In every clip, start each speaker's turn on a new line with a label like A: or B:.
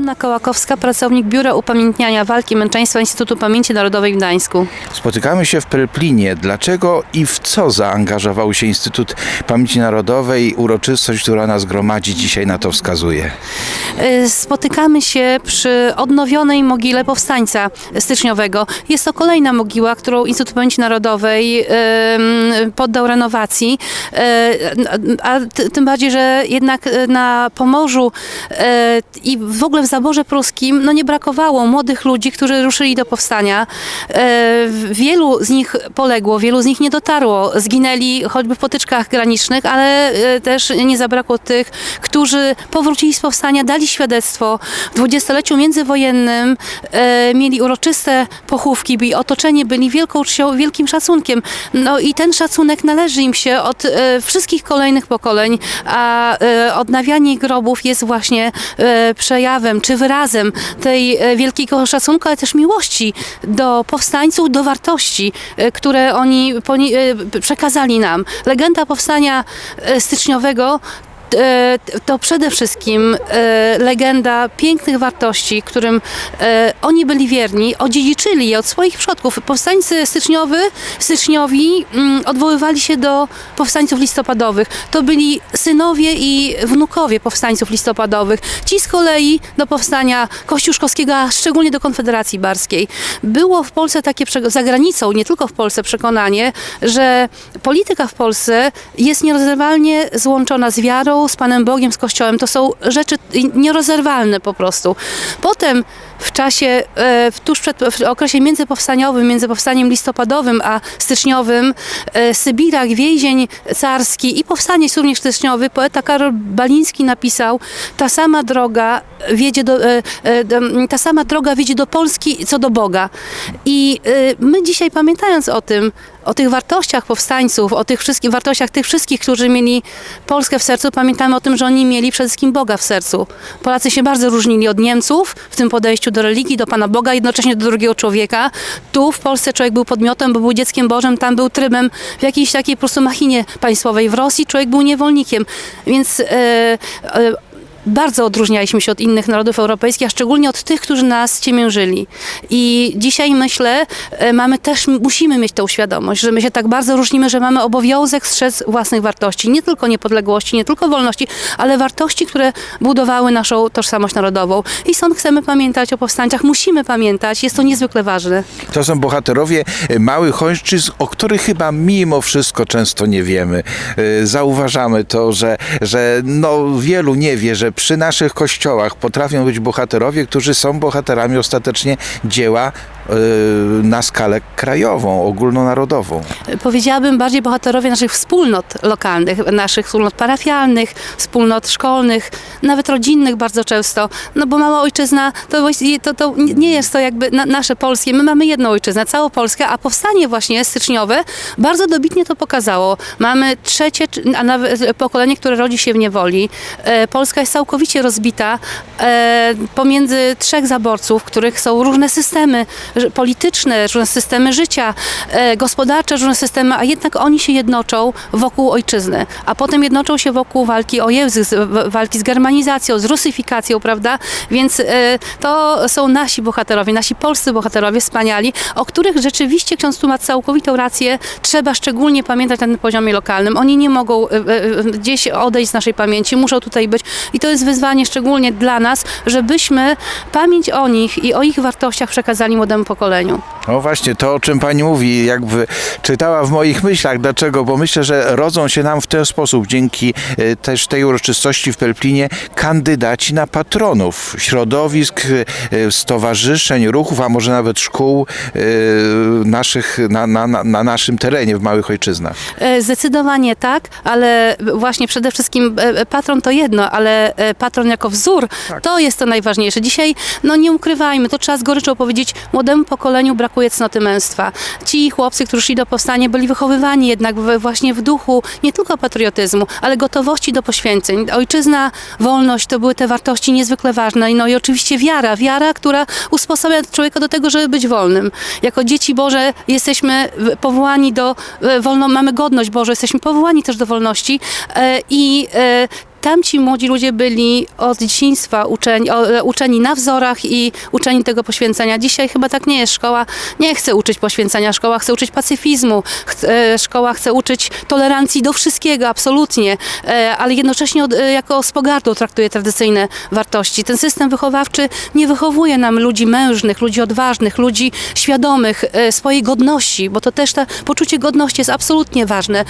A: Anna Kołakowska, pracownik Biura Upamiętniania Walki Męczeństwa Instytutu Pamięci Narodowej w Gdańsku.
B: Spotykamy się w Pelplinie. Dlaczego i w co zaangażował się Instytut Pamięci Narodowej? Uroczystość, która nas gromadzi dzisiaj na to wskazuje.
A: Y, Spotykamy się przy odnowionej mogile powstańca styczniowego. Jest to kolejna mogiła, którą Instytut Pamięci Narodowej poddał renowacji, Y, a tym bardziej, że jednak y, na Pomorzu i w ogóle w zaborze pruskim no nie brakowało młodych ludzi, którzy ruszyli do powstania. Y, Wielu z nich poległo, wielu z nich nie dotarło, zginęli choćby w potyczkach granicznych, ale y, też nie zabrakło tych, którzy powrócili z powstania, dali świadectwo. W dwudziestoleciu międzywojennym e, mieli uroczyste pochówki, byli otoczeni, byli wielką czcią, wielkim szacunkiem. No i ten szacunek należy im się od e, wszystkich kolejnych pokoleń, a e, odnawianie grobów jest właśnie e, czy wyrazem tej e, wielkiego szacunku, ale też miłości do powstańców, do wartości, e, które oni e, przekazali nam. Legenda powstania styczniowego to przede wszystkim e, legenda pięknych wartości, którym e, oni byli wierni, odziedziczyli je od swoich przodków. Powstańcy styczniowy, styczniowi mm, odwoływali się do powstańców listopadowych. To byli synowie i wnukowie powstańców listopadowych. Ci z kolei do powstania kościuszkowskiego, a szczególnie do Konfederacji Barskiej. Było w Polsce takie, za granicą, nie tylko w Polsce, przekonanie, że polityka w Polsce jest nierozerwalnie złączona z wiarą, z Panem Bogiem, z Kościołem. To są rzeczy nierozerwalne po prostu. Potem w czasie, e, tuż przed, w okresie międzypowstaniowym, między powstaniem listopadowym a styczniowym, e, Sybirak, więzień carski i powstanie również styczniowy, poeta Karol Baliński napisał, ta sama droga wiedzie do, e, do- ta sama droga wiedzie do Polski co do Boga. I my dzisiaj pamiętając o tym, o tych wartościach powstańców, o tych wszystkich wartościach tych wszystkich, którzy mieli Polskę w sercu, pamiętamy o tym, że oni mieli przede wszystkim Boga w sercu. Polacy się bardzo różnili od Niemców w tym podejściu do religii, do Pana Boga, jednocześnie do drugiego człowieka. Tu w Polsce człowiek był podmiotem, bo był dzieckiem Bożym, tam był trybem w jakiejś takiej po prostu machinie państwowej. W Rosji człowiek był niewolnikiem. Więc e, e, bardzo odróżnialiśmy się od innych narodów europejskich, a szczególnie od tych, którzy nas ciemiężyli. I dzisiaj myślę, e, mamy też, musimy mieć tą świadomość, że my się tak bardzo różnimy, że mamy obowiązek strzec własnych wartości. Nie tylko niepodległości, nie tylko wolności, ale wartości, które budowały naszą tożsamość narodową. I stąd chcemy pamiętać o powstańcach, musimy pamiętać, jest to niezwykle ważne.
B: To są bohaterowie e, małych ojczyzn, o których chyba mimo wszystko często nie wiemy. E, Zauważamy to, że, że no, wielu nie wie, że przy naszych kościołach potrafią być bohaterowie, którzy są bohaterami ostatecznie dzieła na skalę krajową, ogólnonarodową.
A: powiedziałabym bardziej bohaterowie naszych wspólnot lokalnych, naszych wspólnot parafialnych, wspólnot szkolnych, nawet rodzinnych bardzo często. No bo mała ojczyzna to, to, to nie jest to jakby na, nasze polskie. My mamy jedną ojczyznę, całą Polskę, a powstanie właśnie styczniowe bardzo dobitnie to pokazało. Mamy trzecie, a nawet pokolenie, które rodzi się w niewoli. E, Polska jest całkowicie rozbita e, pomiędzy trzech zaborców, w których są różne systemy polityczne, różne systemy życia, e, gospodarcze, różne systemy, a jednak oni się jednoczą wokół ojczyzny, a potem jednoczą się wokół walki o język, walki z germanizacją, z rusyfikacją, prawda? Więc e, to są nasi bohaterowie, nasi polscy bohaterowie wspaniali, o których rzeczywiście ksiądz tu ma całkowitą rację, trzeba szczególnie pamiętać na tym poziomie lokalnym. Oni nie mogą e, gdzieś odejść z naszej pamięci, muszą tutaj być i to jest wyzwanie szczególnie dla nas, żebyśmy pamięć o nich i o ich wartościach przekazali młodemu pokoleniu.
B: No właśnie, to o czym pani mówi, jakby czytała w moich myślach. Dlaczego? Bo myślę, że rodzą się nam w ten sposób, dzięki e, też tej uroczystości w Pelplinie, kandydaci na patronów środowisk, e, stowarzyszeń, ruchów, a może nawet szkół e, naszych, na, na, na, na naszym terenie, w małych ojczyznach.
A: Zdecydowanie tak, ale właśnie przede wszystkim patron to jedno, ale patron jako wzór to jest to najważniejsze. Dzisiaj, no nie ukrywajmy, to trzeba z goryczą powiedzieć, młodemu młodemu pokoleniu brakuje cnoty męstwa. Ci chłopcy, którzy szli do powstania, byli wychowywani jednak właśnie w duchu nie tylko patriotyzmu, ale gotowości do poświęceń. Ojczyzna, wolność to były te wartości niezwykle ważne. No i oczywiście wiara, wiara, która usposobia człowieka do tego, żeby być wolnym. Jako dzieci Boże jesteśmy w- powołani do e, wolno, mamy godność Boże, jesteśmy powołani też do wolności e, i e, Tamci młodzi ludzie byli od dzieciństwa uczeni, o, e, uczeni na wzorach i uczeni tego poświęcenia. Dzisiaj chyba tak nie jest. Szkoła nie chce uczyć poświęcenia, szkoła chce uczyć pacyfizmu, ch- e, szkoła chce uczyć tolerancji do wszystkiego, absolutnie, e, ale jednocześnie od, e, jako z pogardą traktuje tradycyjne wartości. Ten system wychowawczy nie wychowuje nam ludzi mężnych, ludzi odważnych, ludzi świadomych swojej godności, bo to też to poczucie godności jest absolutnie ważne.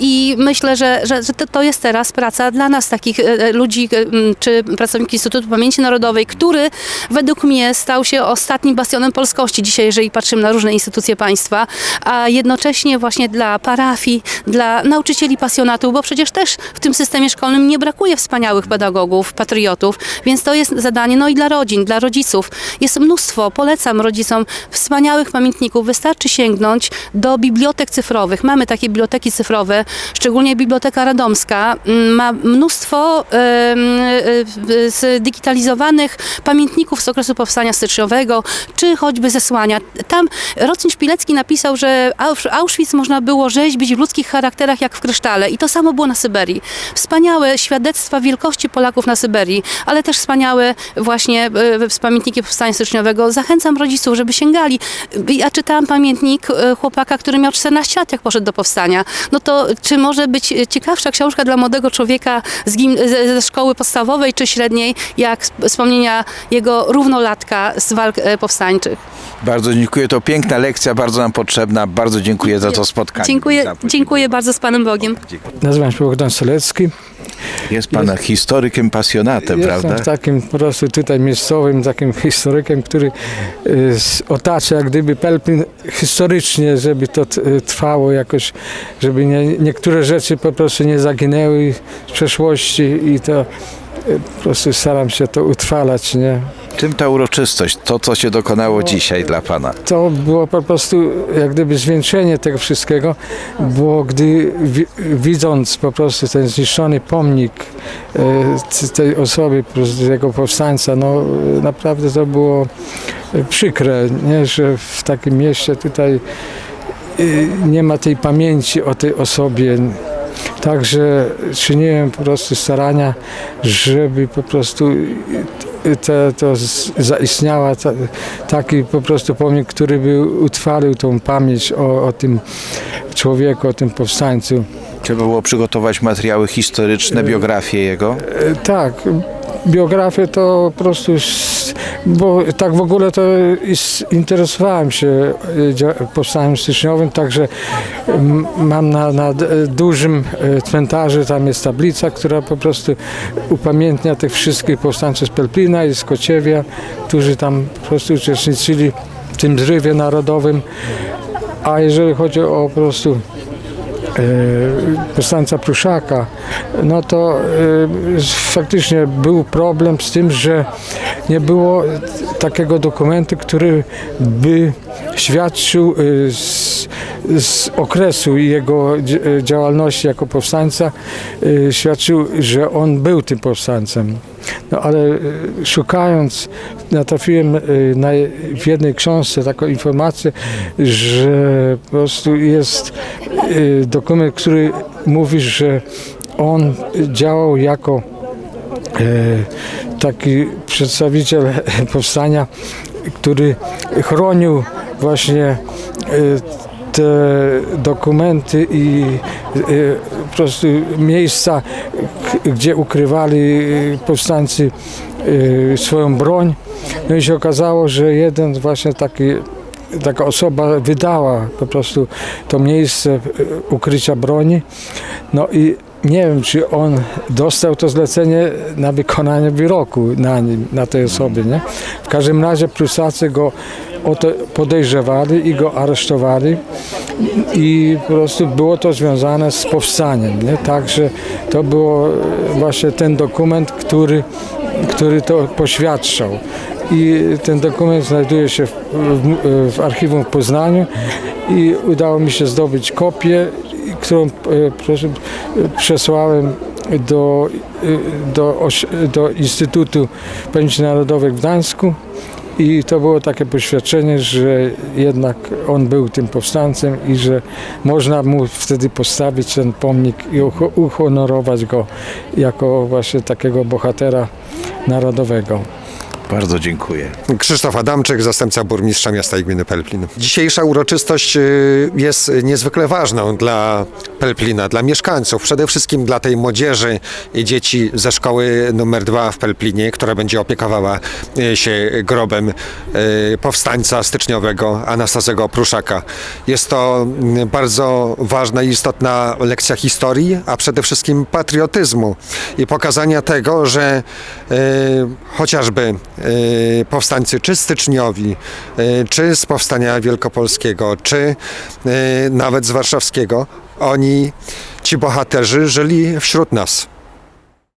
A: I myślę, że, że, że to, to jest teraz praca dla nas, takich e, e, ludzi, e, czy pracowników Instytutu Pamięci Narodowej, który według mnie stał się ostatnim bastionem polskości dzisiaj, jeżeli patrzymy na różne instytucje państwa, a jednocześnie właśnie dla parafii, dla nauczycieli pasjonatów, bo przecież też w tym systemie szkolnym nie brakuje wspaniałych pedagogów, patriotów, więc to jest zadanie, no i dla rodzin, dla rodziców. Jest mnóstwo, polecam rodzicom, wspaniałych pamiętników. Wystarczy sięgnąć do bibliotek cyfrowych. Mamy takie biblioteki cyfrowe, szczególnie Biblioteka Radomska ma mnóstwo e, zdigitalizowanych pamiętników z okresu powstania styczniowego, czy choćby zesłania. Tam Rocin Szpilecki napisał, że Ausch- Auschwitz można było rzeźbić w ludzkich charakterach jak w krysztale i to samo było na Syberii. Wspaniałe świadectwa wielkości Polaków na Syberii, ale też wspaniałe właśnie e, z pamiętniki powstania styczniowego. Zachęcam rodziców, żeby sięgali. Ja czytałam pamiętnik e, chłopaka, który miał 14 lat, jak poszedł do powstania. No to czy może być ciekawsza książka dla młodego człowieka z gim, ze, ze szkoły podstawowej czy średniej, jak sp- wspomnienia jego równolatka z walk e, powstańczych?
B: Bardzo dziękuję, to piękna lekcja, bardzo nam potrzebna. Bardzo dziękuję za to spotkanie.
A: Dziękuję, dziękuję bardzo z Panem Bogiem.
C: Nazywam się Bogdan Solecki.
B: Jest pan historykiem, pasjonatem,
C: Jestem
B: prawda?
C: takim po prostu tutaj miejscowym, takim historykiem, który y, otacza jak gdyby Pelplin historycznie, żeby to y, trwało jakoś, żeby nie, niektóre rzeczy po prostu nie zaginęły z przeszłości i to y, po prostu staram się to utrwalać, nie?
B: Czym ta uroczystość, to co się dokonało dzisiaj dla pana?
C: to było po prostu jak gdyby zwieńczenie tego wszystkiego, bo gdy wi- widząc po prostu ten zniszczony pomnik e, c- tej osoby, po prostu tego powstańca, no e, naprawdę to było e, przykre, nie, że w takim mieście tutaj e, nie ma tej pamięci o tej osobie. Także czyniłem po prostu starania, żeby po prostu to z- zaistniała ta, taki po prostu pomnik, który by utrwalił tą pamięć o, o tym człowieku, o tym powstańcu.
B: Trzeba było przygotować materiały historyczne, biografię jego.
C: E, Tak, biografię to po prostu, bo tak w ogóle to interesowałem się e, powstaniem styczniowym, także mam na, na dużym e, cmentarzu, tam jest tablica, która po prostu upamiętnia tych wszystkich powstańców z Pelplina i z Kociewia, którzy tam po prostu uczestniczyli w tym zrywie narodowym. A jeżeli chodzi o po prostu e, powstańca Pruszaka, no to e, faktycznie był problem z tym, że nie było takiego dokumentu, który by świadczył e, z, z okresu jego dzi- e, działalności jako powstańca, e, świadczył, że on był tym powstańcem. No ale e, szukając, natrafiłem e, na, w jednej książce taką informację, że po prostu jest e, dokument, który mówi, że on działał jako taki przedstawiciel powstania, który chronił właśnie te dokumenty i po prostu miejsca, gdzie ukrywali e, powstańcy e, swoją broń. No i się okazało, że jeden właśnie taki taka osoba wydała po prostu to miejsce e, ukrycia broni. No i nie wiem, czy on dostał to zlecenie na wykonanie wyroku na nim, na tej osobie, nie? W każdym razie Prusacy go o to podejrzewali i go aresztowali i po prostu było to związane z powstaniem, nie? Także to było właśnie ten dokument, który, który to poświadczał. i ten dokument znajduje się w, w, w archiwum w Poznaniu i udało mi się zdobyć kopię, którą e, przesłałem do, e, do, do Instytutu Pamięci Narodowej w Gdańsku i to było takie poświadczenie, że jednak on był tym powstańcem i że można mu wtedy postawić ten pomnik i uhonorować go jako właśnie takiego bohatera narodowego.
B: Bardzo dziękuję.
D: Krzysztof Adamczyk, zastępca burmistrza miasta i gminy Pelplin. Dzisiejsza uroczystość y, jest niezwykle ważną dla Pelplina, dla mieszkańców, przede wszystkim dla tej młodzieży i dzieci ze szkoły numer 2 w Pelplinie, która będzie opiekowała y, się grobem y, powstańca styczniowego Anastazego Pruszaka. Jest to bardzo ważna i istotna lekcja historii, a przede wszystkim patriotyzmu i pokazania tego, że chociażby powstańcy czy styczniowi, y, czy z powstania wielkopolskiego, czy y, nawet z warszawskiego, oni, ci bohaterzy, żyli wśród nas.